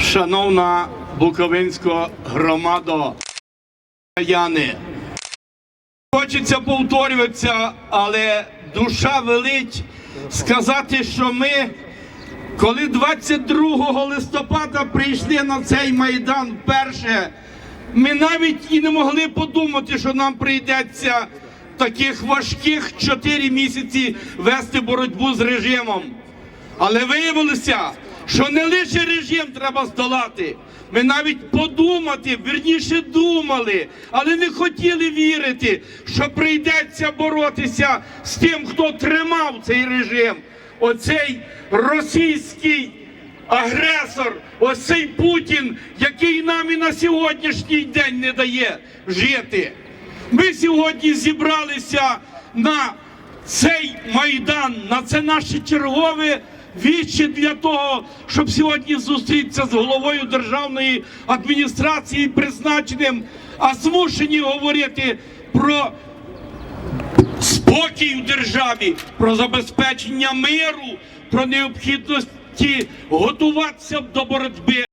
Шановна Буковинська громада, Яни, хочеться повторюватися, але душа велить сказати, що ми, коли 22 листопада прийшли на цей майдан вперше, ми навіть і не могли подумати, що нам прийдеться таких важких 4 місяці вести боротьбу з режимом. Але виявилося, що не лише режим треба здолати. Ми навіть подумати, вірніше думали, але не хотіли вірити, що прийдеться боротися з тим, хто тримав цей режим. Оцей російський агресор, ось цей Путін, який нам і на сьогоднішній день не дає жити. Ми сьогодні зібралися на цей майдан, на це наше чергове віче для того, щоб сьогодні зустрітися з головою державної адміністрації, призначеним, а змушені говорити про спокій в державі, про забезпечення миру, про необхідності готуватися до боротьби.